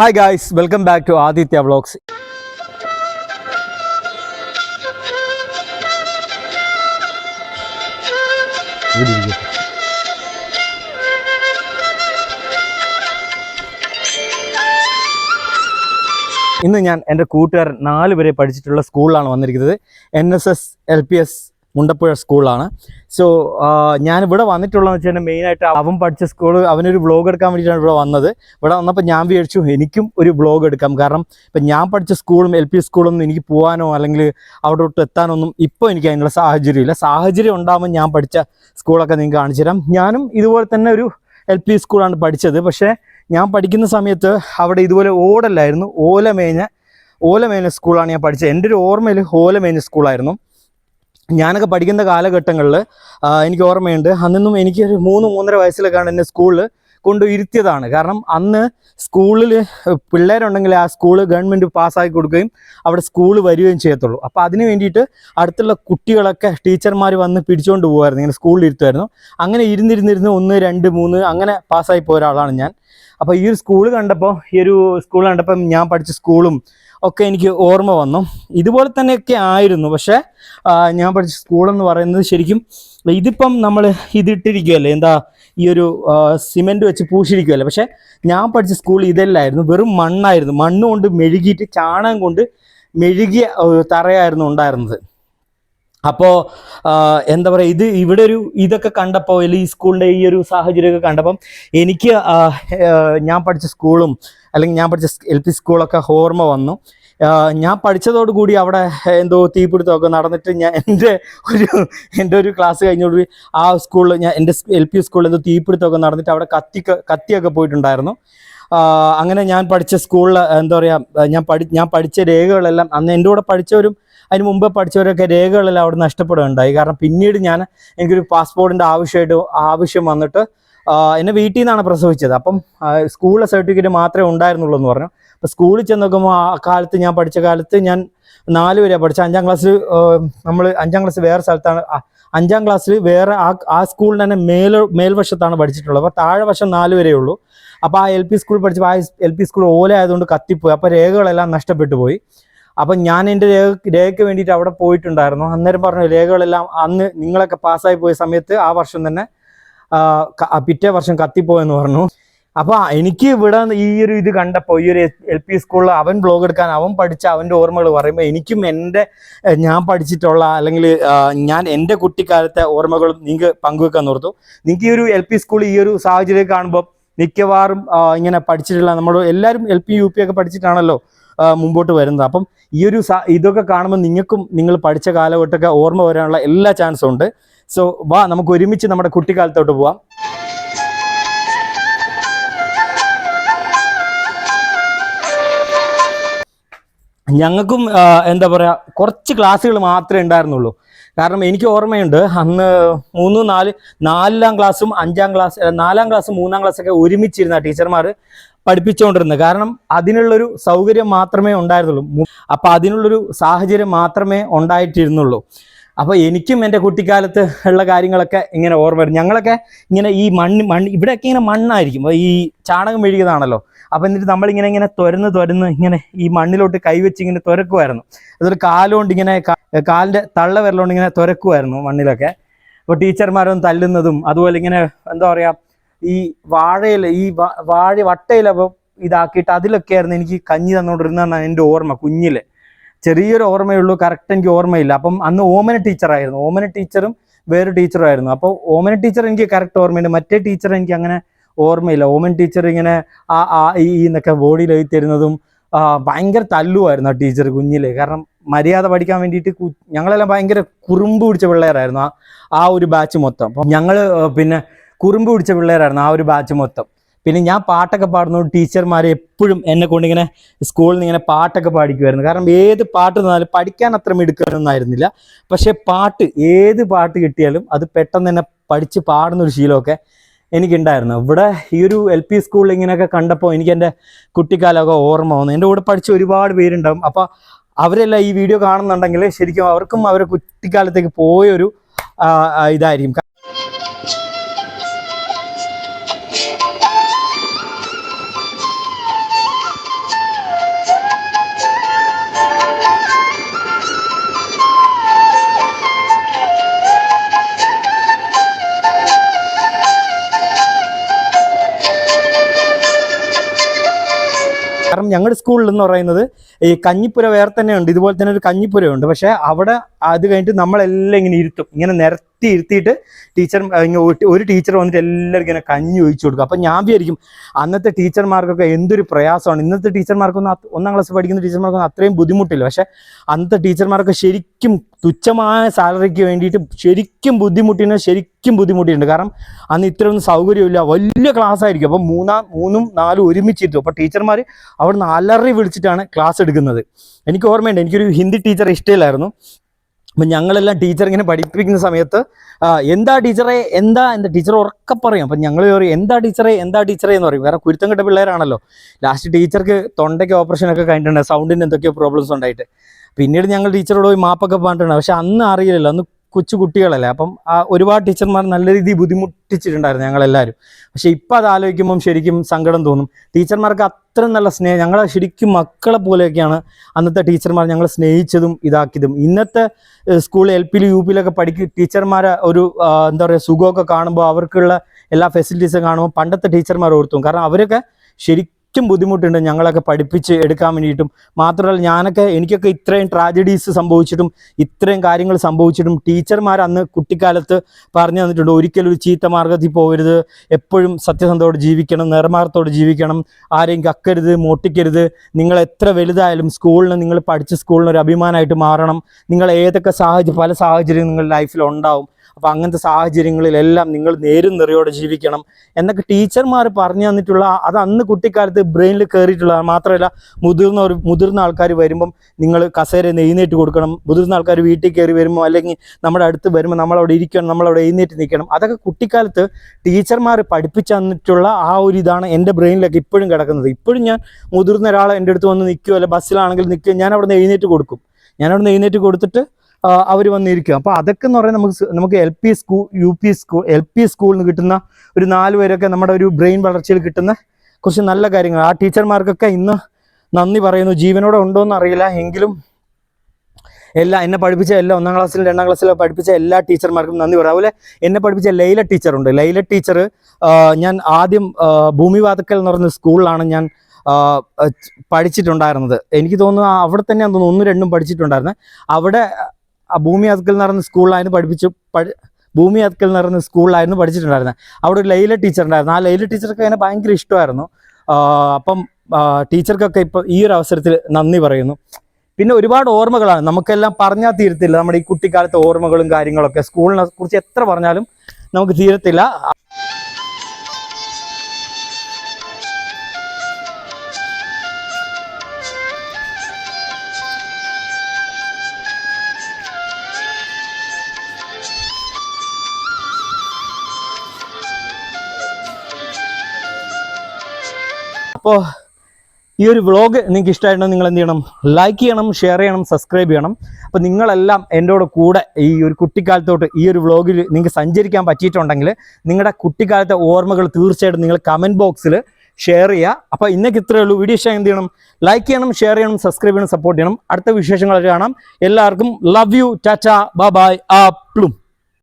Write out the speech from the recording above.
Hi guys welcome back to Aditya vlogs ഇന്ന് ഞാൻ എന്റെ കൂട്ടുകാരൻ നാല് വരെ പഠിച്ചിട്ടുള്ള സ്കൂളിലാണ് വന്നിരിക്കുന്നത്. N S S L P S Mundappuzha സ്കൂളാണ് സോ ഞാൻ ഇവിടെ വന്നിട്ടുള്ളതെന്ന് വെച്ചാൽ മെയിനായിട്ട് അവൻ പഠിച്ച സ്കൂൾ അവനൊരു വ്ളോഗ് എടുക്കാൻ വേണ്ടിയിട്ടാണ് ഇവിടെ വന്നത്. ഇവിടെ വന്നപ്പോൾ ഞാൻ വിചാരിച്ചു എനിക്കും ഒരു വ്ളോഗ് എടുക്കാം. കാരണം ഇപ്പം ഞാൻ പഠിച്ച സ്കൂളും എൽ പി സ്കൂളൊന്നും എനിക്ക് പോകാനോ അല്ലെങ്കിൽ അവിടോട്ട് എത്താനൊന്നും ഇപ്പോൾ എനിക്ക് അതിനുള്ള സാഹചര്യമില്ല. സാഹചര്യം ഉണ്ടാകുമ്പോൾ ഞാൻ പഠിച്ച സ്കൂളൊക്കെ നിങ്ങൾക്ക് കാണിച്ചു തരാം. ഞാനും ഇതുപോലെ തന്നെ ഒരു എൽ പി സ്കൂളാണ് പഠിച്ചത്. പക്ഷേ ഞാൻ പഠിക്കുന്ന സമയത്ത് അവിടെ ഇതുപോലെ ഓടല്ലായിരുന്നു. ഓലമേഞ്ഞ ഓലമേഞ്ഞ സ്കൂളാണ് ഞാൻ പഠിച്ചത്. എന്റെ ഒരു ഓർമ്മയിൽ ഓലമേഞ്ഞ സ്കൂളായിരുന്നു. ഞാനൊക്കെ പഠിക്കുന്ന കാലഘട്ടങ്ങളിൽ എനിക്ക് ഓർമ്മയുണ്ട്. അന്നൊന്നും എനിക്ക് ഒരു മൂന്ന് മൂന്നര വയസ്സിലൊക്കെയാണ് എന്നെ സ്കൂളിൽ കൊണ്ട് ഇരുത്തിയതാണ്. കാരണം അന്ന് സ്കൂളിൽ പിള്ളേരുണ്ടെങ്കിൽ ആ സ്കൂൾ ഗവൺമെന്റ് പാസ്സാക്കി കൊടുക്കുകയും അവിടെ സ്കൂൾ വരികയും ചെയ്യത്തുള്ളൂ. അപ്പോൾ അതിന് വേണ്ടിയിട്ട് അടുത്തുള്ള കുട്ടികളൊക്കെ ടീച്ചർമാർ വന്ന് പിടിച്ചുകൊണ്ട് പോകുമായിരുന്നു ഇങ്ങനെ സ്കൂളിൽ ഇരുത്തുമായിരുന്നു. അങ്ങനെ ഇരുന്നിരുന്നിരുന്ന് ഒന്ന് രണ്ട് മൂന്ന് അങ്ങനെ പാസ്സായി പോയ ഒരാളാണ് ഞാൻ. അപ്പോൾ ഈ ഒരു സ്കൂൾ കണ്ടപ്പോൾ ഈ ഒരു സ്കൂൾ കണ്ടപ്പം ഞാൻ പഠിച്ച സ്കൂളും ഒക്കെ എനിക്ക് ഓർമ്മ വന്നു. ഇതുപോലെ തന്നെയൊക്കെ ആയിരുന്നു. പക്ഷേ ഞാൻ പഠിച്ച സ്കൂളെന്ന് പറയുന്നത് ശരിക്കും ഇതിപ്പം നമ്മൾ ഇതിട്ടിരിക്കുകയല്ലേ? എന്താ ഈ ഒരു സിമെന്റ് വെച്ച് പൂശിരിക്കുകയല്ലേ? പക്ഷേ ഞാൻ പഠിച്ച സ്കൂൾ ഇതല്ലായിരുന്നു. വെറും മണ്ണായിരുന്നു. മണ്ണ് കൊണ്ട് മെഴുകിയിട്ട് ചാണകം കൊണ്ട് മെഴുകിയ തറയായിരുന്നു ഉണ്ടായിരുന്നത്. അപ്പോൾ എന്താ പറയുക ഇത് ഇവിടെ ഒരു ഇതൊക്കെ കണ്ടപ്പോൾ അല്ലെങ്കിൽ ഈ സ്കൂളിന്റെ ഈ ഒരു സാഹചര്യമൊക്കെ കണ്ടപ്പം എനിക്ക് ഞാൻ പഠിച്ച സ്കൂളും അല്ലെങ്കിൽ ഞാൻ പഠിച്ച എൽ പി സ്കൂളൊക്കെ ഓർമ്മ വന്നു. ഞാൻ പഠിച്ചതോടുകൂടി അവിടെ എന്തോ തീപിടുത്തമൊക്കെ നടന്നിട്ട് ഞാൻ എന്റെ ഒരു എന്റെ ഒരു ക്ലാസ് കഴിഞ്ഞോട് ആ സ്കൂളിൽ ഞാൻ എന്റെ എൽ പി സ്കൂളിൽ എന്തോ തീപിടുത്തമൊക്കെ നടന്നിട്ട് അവിടെ കത്തി കത്തിയൊക്കെ പോയിട്ടുണ്ടായിരുന്നു. അങ്ങനെ ഞാൻ പഠിച്ച സ്കൂളിൽ എന്താ പറയുക ഞാൻ പഠി ഞാൻ പഠിച്ച രേഖകളെല്ലാം അന്ന് എന്റെ കൂടെ പഠിച്ചവരും അതിന് മുമ്പ് പഠിച്ചവരൊക്കെ രേഖകളെല്ലാം അവിടെ നഷ്ടപ്പെടുകയുണ്ടായി. കാരണം പിന്നീട് ഞാൻ എനിക്കൊരു പാസ്പോർട്ടിന്റെ ആവശ്യമായിട്ട് ആവശ്യം വന്നിട്ട് എന്നെ വീട്ടിൽ നിന്നാണ് പ്രസവിച്ചത്. അപ്പം സ്കൂളിലെ സർട്ടിഫിക്കറ്റ് മാത്രമേ ഉണ്ടായിരുന്നുള്ളൂ എന്ന് പറഞ്ഞു. അപ്പം സ്കൂളിൽ ചെന്ന് നോക്കുമ്പോൾ ആ കാലത്ത് ഞാൻ പഠിച്ച കാലത്ത് ഞാൻ നാല് വരെ പഠിച്ച അഞ്ചാം ക്ലാസ്സിൽ നമ്മൾ അഞ്ചാം ക്ലാസ് വേറെ സ്ഥലത്താണ് അഞ്ചാം ക്ലാസ്സിൽ വേറെ ആ ആ സ്കൂളിൽ തന്നെ മേൽ മേൽവശത്താണ് പഠിച്ചിട്ടുള്ളത്. അപ്പോൾ താഴെ വശം നാല് വരെ ഉള്ളൂ. അപ്പോൾ ആ എൽ പി സ്കൂളിൽ പഠിച്ചപ്പോൾ ആ എൽ പി സ്കൂൾ ഓല ആയതുകൊണ്ട് കത്തിപ്പോയി. അപ്പോൾ രേഖകളെല്ലാം നഷ്ടപ്പെട്ടു പോയി. അപ്പം ഞാൻ എന്റെ രേഖ രേഖയ്ക്ക് വേണ്ടിയിട്ട് അവിടെ പോയിട്ടുണ്ടായിരുന്നു. അന്നേരം പറഞ്ഞു രേഖകളെല്ലാം അന്ന് നിങ്ങളൊക്കെ പാസ്സായി പോയ സമയത്ത് ആ വർഷം തന്നെ പിറ്റേ വർഷം കത്തിപ്പോയെന്ന് പറഞ്ഞു. അപ്പോൾ എനിക്ക് ഇവിടെ ഈ ഒരു ഇത് കണ്ടപ്പോൾ ഈ ഒരു എൽ പി സ്കൂളിൽ അവൻ ബ്ലോഗ് എടുക്കാൻ അവൻ പഠിച്ച അവന്റെ ഓർമ്മകൾ പറയുമ്പോൾ എനിക്കും എന്റെ ഞാൻ പഠിച്ചിട്ടുള്ള അല്ലെങ്കിൽ ഞാൻ എന്റെ കുട്ടിക്കാലത്തെ ഓർമ്മകളും നിങ്ങൾക്ക് പങ്കുവെക്കാൻ ഓർത്തു. നിങ്ങൾക്ക് ഈ ഒരു എൽ പി സ്കൂൾ ഈ ഒരു സാഹചര്യം കാണുമ്പോൾ മിക്കവാറും ഇങ്ങനെ പഠിച്ചിട്ടുള്ള നമ്മൾ എല്ലാവരും എൽ പി യു പി ഒക്കെ പഠിച്ചിട്ടാണല്ലോ മുമ്പോട്ട് വരുന്നത്. അപ്പം ഈ ഒരു ഇതൊക്കെ കാണുമ്പോൾ നിങ്ങൾക്കും നിങ്ങൾ പഠിച്ച കാലഘട്ടമൊക്കെ ഓർമ്മ വരാനുള്ള എല്ലാ ചാൻസും ഉണ്ട്. സോ വാ നമുക്ക് ഒരുമിച്ച് നമ്മുടെ കുട്ടിക്കാലത്തോട്ട് പോവാം. ഞങ്ങൾക്കും എന്താ പറയുക കുറച്ച് ക്ലാസ്സുകൾ മാത്രമേ ഉണ്ടായിരുന്നുള്ളൂ. കാരണം എനിക്ക് ഓർമ്മയുണ്ട് അന്ന് മൂന്ന് നാല് നാലാം ക്ലാസ്സും അഞ്ചാം ക്ലാസ് നാലാം ക്ലാസ്സും മൂന്നാം ക്ലാസ്സൊക്കെ ഒരുമിച്ചിരുന്ന ടീച്ചർമാർ പഠിപ്പിച്ചുകൊണ്ടിരുന്നത്. കാരണം അതിനുള്ളൊരു സൗകര്യം മാത്രമേ ഉണ്ടായിരുന്നുള്ളൂ. അപ്പം അതിനുള്ളൊരു സാഹചര്യം മാത്രമേ ഉണ്ടായിട്ടിരുന്നുള്ളൂ. അപ്പോൾ എനിക്കും എന്റെ കുട്ടിക്കാലത്ത് ഉള്ള കാര്യങ്ങളൊക്കെ ഇങ്ങനെ ഓർമ്മ വരും. ഞങ്ങളൊക്കെ ഇങ്ങനെ ഈ മണ്ണ് മണ്ണ് ഇവിടെയൊക്കെ ഇങ്ങനെ മണ്ണായിരിക്കും. ഈ ചാണകം മെഴുകിയതാണല്ലോ. അപ്പം എന്നിട്ട് നമ്മളിങ്ങനെ ഇങ്ങനെ തുരന്ന് തുരന്ന് ഇങ്ങനെ ഈ മണ്ണിലോട്ട് കൈവച്ച് ഇങ്ങനെ തുരക്കുമായിരുന്നു അതൊരു കാലുകൊണ്ട് ഇങ്ങനെ കാലിന്റെ തള്ള വിരലുകൊണ്ട് ഇങ്ങനെ തുരക്കുമായിരുന്നു മണ്ണിലൊക്കെ. അപ്പോൾ ടീച്ചർമാരൊന്നും തല്ലുന്നതും അതുപോലെ ഇങ്ങനെ എന്താ പറയുക ഈ വാഴയില ഈ വാഴ വട്ടയില ഇതാക്കിയിട്ട് അതിലൊക്കെ ആയിരുന്നു എനിക്ക് കഞ്ഞി തന്നുകൊണ്ടിരുന്നതാണ് എന്റെ ഓർമ്മ കുഞ്ഞിൽ. ചെറിയൊരു ഓർമ്മയുള്ളൂ കറക്റ്റ് എനിക്ക് ഓർമ്മയില്ല. അപ്പം അന്ന് ഓമന ടീച്ചറായിരുന്നു. ഓമന ടീച്ചറും വേറെ ടീച്ചറും ആയിരുന്നു അപ്പോൾ ഓമന ടീച്ചർ എനിക്ക് കറക്റ്റ് ഓർമ്മയുണ്ട്. മറ്റേ ടീച്ചർ എനിക്ക് അങ്ങനെ ഓർമ്മയില്ല. ഓമൻ ടീച്ചർ ഇങ്ങനെ ആ ആ ഈ എന്നൊക്കെ ബോഡിയിൽ തരുന്നതും ഭയങ്കര തല്ലുമായിരുന്നു ആ ടീച്ചർ കുഞ്ഞിലെ. കാരണം മര്യാദ പഠിക്കാൻ വേണ്ടിയിട്ട് ഞങ്ങളെല്ലാം ഭയങ്കര കുറുമ്പ് പിടിച്ച പിള്ളേരായിരുന്നു ആ ആ ഒരു ബാച്ച് മൊത്തം. അപ്പം ഞങ്ങൾ പിന്നെ കുറുമ്പ് പിടിച്ച പിള്ളേരായിരുന്നു ആ ഒരു ബാച്ച് മൊത്തം. പിന്നെ ഞാൻ പാട്ടൊക്കെ പാടുന്നതുകൊണ്ട് ടീച്ചർമാർ എപ്പോഴും എന്നെ കൊണ്ടിങ്ങനെ സ്കൂളിൽ നിന്ന് ഇങ്ങനെ പാട്ടൊക്കെ പാടിക്കുമായിരുന്നു. കാരണം ഏത് പാട്ട് തന്നാലും പഠിക്കാൻ അത്ര മിടുക്കാനൊന്നായിരുന്നില്ല പക്ഷേ പാട്ട് ഏത് പാട്ട് കിട്ടിയാലും അത് പെട്ടെന്ന് തന്നെ പഠിച്ച് പാടുന്ന ഒരു ശീലമൊക്കെ എനിക്കുണ്ടായിരുന്നു. ഇവിടെ ഈ ഒരു എൽ പി സ്കൂളിൽ ഇങ്ങനെയൊക്കെ കണ്ടപ്പോൾ എനിക്ക് എന്റെ കുട്ടിക്കാലമൊക്കെ ഓർമ്മ വന്നു. എന്റെ കൂടെ പഠിച്ച ഒരുപാട് പേരുണ്ടാവും. അപ്പോൾ അവരെല്ലാം ഈ വീഡിയോ കാണുന്നുണ്ടെങ്കിൽ ശരിക്കും അവർക്കും അവരുടെ കുട്ടിക്കാലത്തേക്ക് പോയൊരു ഇതായിരിക്കും. ഞങ്ങളുടെ സ്കൂളിൽ എന്ന് പറയുന്നത് ഈ കഞ്ഞിപ്പുര വേറെ തന്നെ ഉണ്ട് ഇതുപോലെ തന്നെ ഒരു കഞ്ഞിപ്പുരയുണ്ട്. പക്ഷേ അവിടെ അത് കഴിഞ്ഞിട്ട് നമ്മളെല്ലാം ഇങ്ങനെ ഇരുത്തും. ഇങ്ങനെ നിരത്തി. ഇരുത്തിയിട്ട് ടീച്ചർ ഒരു- ടീച്ചർ വന്നിട്ട് എല്ലാവർക്കും ഇങ്ങനെ കഞ്ഞി ഒഴിച്ചു കൊടുക്കും. അപ്പം ഞാൻ വിചാരിക്കും അന്നത്തെ ടീച്ചർമാർക്കൊക്കെ എന്തൊരു പ്രയാസമാണ്. ഇന്നത്തെ ടീച്ചർമാർക്കൊന്നും ഒന്നാം ക്ലാസ് പഠിക്കുന്ന ടീച്ചർമാർക്കൊന്നും അത്രയും ബുദ്ധിമുട്ടില്ല. പക്ഷേ അന്നത്തെ ടീച്ചർമാർക്ക് ശരിക്കും തുച്ഛമായ സാലറിക്ക് വേണ്ടിയിട്ട് ശരിക്കും ബുദ്ധിമുട്ടിന് ശരിക്കും ബുദ്ധിമുട്ടിയിട്ടുണ്ട്. കാരണം അന്ന് ഇത്രയൊന്നും സൗകര്യമില്ല. വലിയ ക്ലാസ് ആയിരിക്കും. അപ്പം മൂന്നാം മൂന്നും നാലും ഒരുമിച്ചിരുത്തും. അപ്പോൾ ടീച്ചർമാർ അവിടുന്ന് അലറി വിളിച്ചിട്ടാണ് ക്ലാസ് എടുക്കുന്നത്. എനിക്ക് ഓർമ്മയുണ്ട്. എനിക്കൊരു ഹിന്ദി ടീച്ചർ ഇഷ്ടമില്ലായിരുന്നു. അപ്പം ഞങ്ങളെല്ലാം ടീച്ചർ ഇങ്ങനെ പഠിപ്പിക്കുന്ന സമയത്ത് എന്താ ടീച്ചറെ എന്താ എന്താ ടീച്ചർ ഉറക്കെ പറയും. അപ്പം ഞങ്ങൾ പറയും എന്താ ടീച്ചറെ എന്താ ടീച്ചറെ എന്ന് പറയും. കാരണം കുരുത്തം കെട്ട പിള്ളേരാണല്ലോ. ലാസ്റ്റ് ടീച്ചർക്ക് തൊണ്ടയ്ക്ക് ഓപ്പറേഷൻ ഒക്കെ കഴിഞ്ഞിട്ടുണ്ട്. സൗണ്ടിന് എന്തൊക്കെയോ പ്രോബ്ലംസ് ഉണ്ടായിട്ട്. പിന്നീട് ഞങ്ങൾ ടീച്ചറോട് പോയി മാപ്പൊക്കെ പറഞ്ഞിട്ടുണ്ട്. പക്ഷെ അന്ന് അറിയില്ലല്ലോ. അന്ന് കൊച്ചു കുട്ടികളല്ലേ. അപ്പം ആ ഒരുപാട് ടീച്ചർമാർ നല്ല രീതിയിൽ ബുദ്ധിമുട്ടിച്ചിട്ടുണ്ടായിരുന്നു ഞങ്ങളെല്ലാവരും. പക്ഷെ ഇപ്പം അത് ആലോചിക്കുമ്പം ശരിക്കും സങ്കടം തോന്നും. ടീച്ചർമാർക്ക് അത്ര നല്ല സ്നേഹം. ഞങ്ങളെ ശരിക്കും മക്കളെ പോലെയൊക്കെയാണ് അന്നത്തെ ടീച്ചർമാർ ഞങ്ങൾ സ്നേഹിച്ചതും ഇതാക്കിയതും. ഇന്നത്തെ സ്കൂൾ എൽ പിയിലും യു പിയിലൊക്കെ പഠിക്കും ടീച്ചർമാരെ ഒരു എന്താ പറയുക സുഖമൊക്കെ കാണുമ്പോൾ അവർക്കുള്ള എല്ലാ ഫെസിലിറ്റീസും കാണുമ്പോൾ പണ്ടത്തെ ടീച്ചർമാർ ഓർത്തും. കാരണം അവരൊക്കെ ശരിക്കും ബുദ്ധിമുട്ടുണ്ട് ഞങ്ങളൊക്കെ പഠിപ്പിച്ച് എടുക്കാൻ വേണ്ടിയിട്ടും. മാത്രമല്ല ഞാനൊക്കെ എനിക്കൊക്കെ ഇത്രയും ട്രാജഡീസ് സംഭവിച്ചിട്ടും ഇത്രയും കാര്യങ്ങൾ സംഭവിച്ചിട്ടും ടീച്ചർമാർ അന്ന് കുട്ടിക്കാലത്ത് പറഞ്ഞു തന്നിട്ടുണ്ട് ഒരിക്കലും ഒരു ചീത്ത മാർഗത്തിൽ പോകരുത്. എപ്പോഴും സത്യസന്ധയോട് ജീവിക്കണം നിർമാർത്തോട് ജീവിക്കണം. ആരെയും കക്കരുത് മോട്ടിക്കരുത് നിങ്ങൾ എത്ര വലുതായാലും സ്കൂളിന് നിങ്ങൾ പഠിച്ച സ്കൂളിന് ഒരു അഭിമാനമായിട്ട് മാറണം. നിങ്ങൾ ഏതൊക്കെ സാഹചര്യം പല സാഹചര്യം നിങ്ങളുടെ ലൈഫിൽ ഉണ്ടാവും. അപ്പോൾ അങ്ങനത്തെ സാഹചര്യങ്ങളിലെല്ലാം നിങ്ങൾ നേരും നിറയോടെ ജീവിക്കണം എന്നൊക്കെ ടീച്ചർമാർ പറഞ്ഞു തന്നിട്ടുള്ള അത് അന്ന് കുട്ടിക്കാലത്ത് ബ്രെയിനിൽ കയറിയിട്ടുള്ള മാത്രമല്ല മുതിർന്ന ഒരു മുതിർന്ന ആൾക്കാർ വരുമ്പം നിങ്ങൾ കസേര എഴുന്നേറ്റ് കൊടുക്കണം. മുതിർന്ന ആൾക്കാർ വീട്ടിൽ കയറി വരുമ്പോൾ അല്ലെങ്കിൽ നമ്മുടെ അടുത്ത് വരുമ്പോൾ നമ്മളവിടെ ഇരിക്കണം നമ്മളവിടെ എഴുന്നേറ്റ് നിൽക്കണം. അതൊക്കെ കുട്ടിക്കാലത്ത് ടീച്ചർമാർ പഠിപ്പിച്ചു തന്നിട്ടുള്ള ആ ഒരു ഇതാണ് എന്റെ ബ്രെയിനിലൊക്കെ ഇപ്പോഴും കിടക്കുന്നത്. ഇപ്പോഴും ഞാൻ മുതിർന്ന ഒരാൾ എന്റെ അടുത്ത് വന്ന് നിൽക്കുകയോ അല്ലെ ബസ്സിലാണെങ്കിൽ നിൽക്കുകയോ ഞാൻ അവിടെ നിന്ന് എഴുന്നേറ്റ് കൊടുക്കും. ഞാൻ നിന്ന് എഴുന്നേറ്റ് കൊടുത്തിട്ട് അവർ വന്നിരിക്കുക അപ്പോൾ അതൊക്കെ എന്ന് പറയുന്നത് നമുക്ക് നമുക്ക് L P school U P school L P സ്കൂളിൽ നിന്ന് കിട്ടുന്ന ഒരു നാല് പേരൊക്കെ നമ്മുടെ ഒരു ബ്രെയിൻ വളർച്ചയിൽ കിട്ടുന്ന കുറച്ച് നല്ല കാര്യങ്ങൾ ആ ടീച്ചർമാർക്കൊക്കെ ഇന്ന് നന്ദി പറയുന്നു. ജീവനോടെ ഉണ്ടോ എന്ന് അറിയില്ല. എങ്കിലും എല്ലാ എന്നെ പഠിപ്പിച്ച എല്ലാ ഒന്നാം ക്ലാസ്സിലും രണ്ടാം ക്ലാസ്സിലും പഠിപ്പിച്ച എല്ലാ ടീച്ചർമാർക്കും നന്ദി പറയാം. അതുപോലെ എന്നെ പഠിപ്പിച്ച ലൈല ടീച്ചറുണ്ട്. ലൈല ടീച്ചർ ഞാൻ ആദ്യം ഭൂമിവാതക്കൽ ഭൂമി വാതക്കൽ എന്ന് പറയുന്ന സ്കൂളിലാണ് ഞാൻ പഠിച്ചിട്ടുണ്ടായിരുന്നത്. എനിക്ക് തോന്നുന്നു അവിടെ തന്നെയാണ് തോന്നുന്നു. ഒന്നും രണ്ടും പഠിച്ചിട്ടുണ്ടായിരുന്നത് അവിടെ ഭൂമി വാതക്കൽ എന്ന് പറയുന്ന സ്കൂളിലായിരുന്നു പഠിപ്പിച്ച് പഠി ഭൂമി വാതക്കൽ എന്ന് പറയുന്ന സ്കൂളിലായിരുന്നു പഠിച്ചിട്ടുണ്ടായിരുന്നത് അവിടെ ഒരു ലൈല ടീച്ചർ ഉണ്ടായിരുന്നു. ആ ലൈല ടീച്ചർക്ക് അതിനെ ഭയങ്കര ഇഷ്ടമായിരുന്നു. അപ്പം ടീച്ചർക്കൊക്കെ ഇപ്പം ഈ ഒരു അവസരത്തിൽ നന്ദി പറയുന്നു. പിന്നെ ഒരുപാട് ഓർമ്മകളാണ്. നമുക്കെല്ലാം പറഞ്ഞാൽ തീരത്തില്ല. നമ്മുടെ ഈ കുട്ടിക്കാലത്തെ ഓർമ്മകളും കാര്യങ്ങളൊക്കെ സ്കൂളിനെ കുറിച്ച് എത്ര പറഞ്ഞാലും നമുക്ക് തീരത്തില്ല. അപ്പോൾ ഈ ഒരു വ്ളോഗ് നിങ്ങൾക്ക് ഇഷ്ടമായിട്ടുണ്ടെങ്കിൽ നിങ്ങൾ എന്ത് ചെയ്യണം? ലൈക്ക് ചെയ്യണം ഷെയർ ചെയ്യണം സബ്സ്ക്രൈബ് ചെയ്യണം. അപ്പോൾ നിങ്ങളെല്ലാം എന്റെ കൂടെ ഈ ഒരു കുട്ടിക്കാലത്തോട്ട് ഈ ഒരു വ്ളോഗിൽ നിങ്ങൾക്ക് സഞ്ചരിക്കാൻ പറ്റിയിട്ടുണ്ടെങ്കിൽ നിങ്ങളുടെ കുട്ടിക്കാലത്തെ ഓർമ്മകൾ തീർച്ചയായിട്ടും നിങ്ങൾ കമന്റ് ബോക്സിൽ ഷെയർ ചെയ്യുക. അപ്പോൾ ഇന്നേക്ക് ഇത്രയേ ഉള്ളൂ. വീഡിയോ ഇഷ്ടം എന്ത് ചെയ്യണം? ലൈക്ക് ചെയ്യണം ഷെയർ ചെയ്യണം സബ്സ്ക്രൈബ് ചെയ്യണം സപ്പോർട്ട് ചെയ്യണം. അടുത്ത വിശേഷങ്ങൾ കാണാം. എല്ലാവർക്കും ലവ് യു ടാറ്റ ബൈ ആ പ്ലും